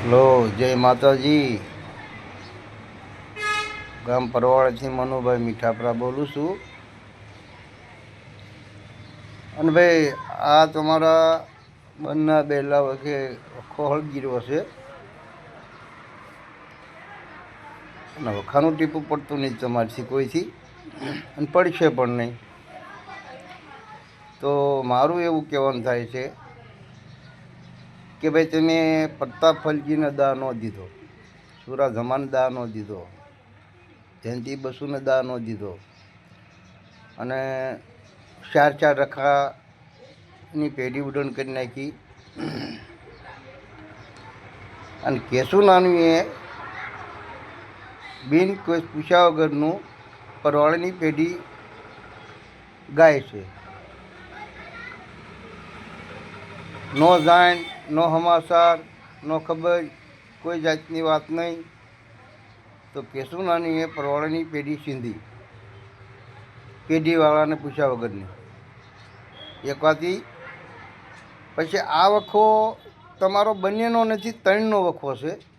Hello જય માતાજી. ગામ પરવાળાથી મનુભાઈ મીઠાપરા બોલું છું. અને ભાઈ, આ તમારા બંને બેલા વખે ખોળ ગીરો છે. અને વખાનું ટીપું પડતું નહીં તમારથી કોઈથી. અને પડશે પણ નહીં. તો મારું એવું કહેવાનું થાય છે કે ભાઈ તમે પ્રતાપ ફલજીને દા ન દીધો, સુરા જમાન દા ન દીધો, જયંતિ બસુને દા ન દીધો. અને ચાર ચાર રખાની પેઢી ઉડન કરી નાખી. અને કેશુ નાનુએ બિન કોઈ પૂછ્યા વગરનું પરવાળની પેઢી ગાય છે. નો જાણ નો સમાચાર, નો ખબર, કોઈ જાતની વાત નહીં. તો કેશુનાની એ પરવાળાની પેઢી સિંધી. પેઢીવાળાને પૂછ્યા વગરની. એક વાતી પછી આ વખો તમારો બંનેનો નથી, ત્રણનો વખો છે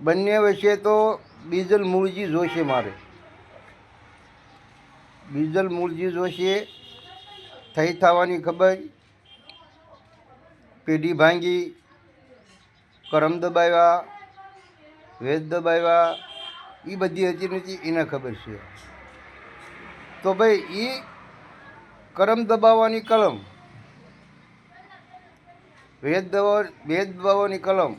બંને વચ્ચે તો બીજલ મૂળજી જોશે મારે. બીજલ મૂળજી જોશે, થઈ થવાની ખબર. પેઢી ભાંગી, કરમ દબાવ્યા, વેદ દબાવ્યા એ બધી હજી નથી એને ખબર છે. તો ભાઈ એ કરમ દબાવવાની કલમ, વેદ દબાવ વેદ દબાવવાની કલમ,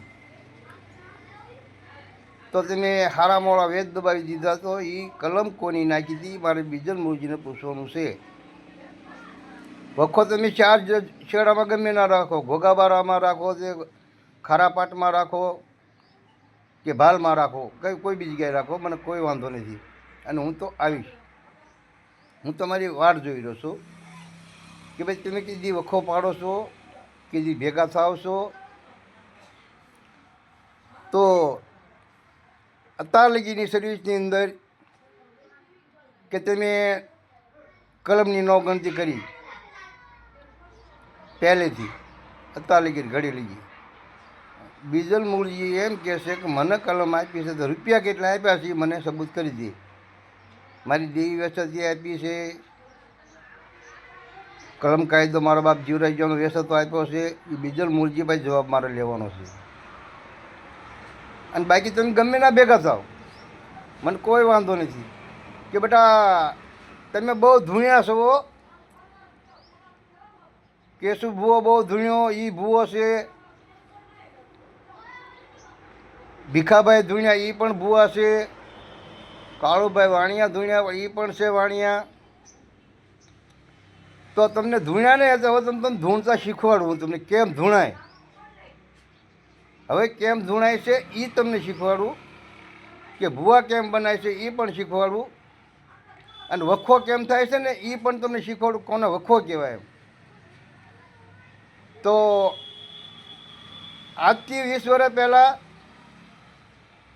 તો તમે હારા મોડા વેદ દબાવી દીધા તો એ કલમ કોની નાખી હતી મારે બીજલ મૂળજીને પૂછવાનું છે. વખો તમે ચાર જ શેડામાં ગમે ના રાખો, ઘોઘાબારામાં રાખો કે ખારા પાટમાં રાખો કે ભાલમાં રાખો, કંઈ કોઈ બી જગ્યાએ રાખો, મને કોઈ વાંધો નથી. અને હું તો આવીશ. હું તમારી વાટ જોઈ રહ્યો છું કે ભાઈ તમે કીધી વખો પાડો છો, કીધી ભેગા થાવ છો. તો અત્યાર લગીની સર્વિસની અંદર કે તમે કલમની નો ગણતી કરી પહેલેથી અત્યાર લગી ઘડી લગી બીજલ મૂળજી એમ કહે છે કે મને કલમ આપી છે તો રૂપિયા કેટલા આપ્યા છે મને સબૂત કરી દે. મારી દેવી વ્યવસ્થાથી આપી છે, કલમ કાયદો મારો બાપ જીવરાજ જીવનો વ્યવસ્થા આપ્યો છે, એ બીજલ મૂળજીભાઈ જવાબ મારે લેવાનો છે. અને બાકી તમે ગમે ના ભેગા થાવ. મને કોઈ વાંધો નથી. કે બેટા, તમે બહુ ધૂણ્યા છો કેશુ ભૂવો બહુ ધૂણ્યો એ ભૂવો છે. ભીખાભાઈ ધૂણ્યા એ પણ ભૂવા છે. કાળુભાઈ વાણિયા ધૂણ્યા એ પણ છે વાણિયા. તો તમને ધૂણ્યા ને હવે તમે તમને ધૂણતા શીખવાડું તમને કેમ ધૂણાય? હવે કેમ ધૂણાય છે એ તમને શીખવાડું કે ભૂવા કેમ બનાય છે એ પણ શીખવાડું. અને વખો કેમ થાય છે ને એ પણ તમને શીખવાડું, કોને વખો કહેવાય તો આજથી વીસ વર્ષ પહેલાં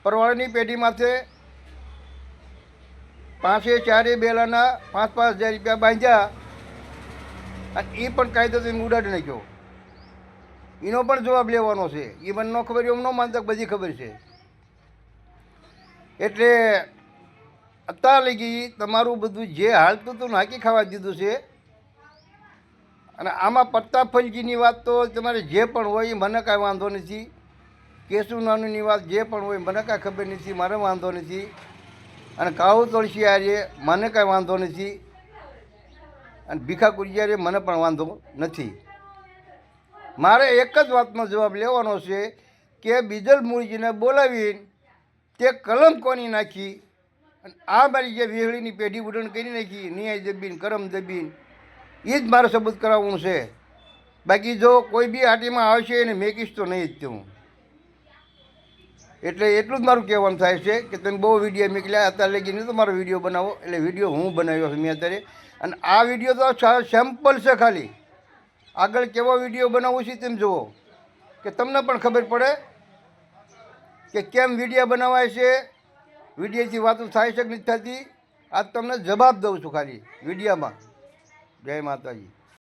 પરવાળની પેઢીમાંથી પાંચે ચારે બેલાના પાંચ પાંચ હજાર રૂપિયા બાંધ્યા અને એ પણ કાયદો તમે ઉડાડી નાખ્યો. એનો પણ જવાબ લેવાનો છે. એ મને ન ખબર એમ ન માનતા, બધી ખબર છે. એટલે અત્યાર લગી તમારું બધું જે હાલતું હતું નાખી ખાવા દીધું છે અને આમાં પત્તા ફલજીની વાત તો તમારે જે પણ હોય એ મને કાંઈ વાંધો નથી. કેશુ નાનુની વાત જે પણ હોય મને કાંઈ ખબર નથી, મારે વાંધો નથી. અને કાળુ તુલસી આજે મને કાંઈ વાંધો નથી. અને ભીખા કુરિયારે મને પણ વાંધો નથી. મારે એક જ વાતનો જવાબ લેવાનો છે કે બીજલ મૂળજીને બોલાવીને તે કલમ કોની નાખી? અને આ મારી જે વેહળીની પેઢી ઉડણ કરી નાખી, નિયાય દબીન કરમ દબીન એ જ મારે સબૂત કરાવવું છે. બાકી જો કોઈ બી આટીમાં આવશે એને મેકીશ તો નહીં જ તે એટલે એટલું જ મારું કહેવાનું થાય છે કે તમે બહુ વીડિયો મોકલ્યા, અત્યારે લગીને તો મારો વીડિયો બનાવો. એટલે વીડિયો હું બનાવ્યો છું મેં અત્યારે. અને આ વીડિયો તો સેમ્પલ છે ખાલી. આગળ કેવો વીડિયો બનાવવો છે તેમ જુઓ. કે તમને પણ ખબર પડે કે કેમ વીડિયો બનાવાય છે. વિડીયોથી વાતો થાય છે કે નથી થતી. આજ તમને જવાબ દઉં છું ખાલી વિડીયોમાં જય માતાજી.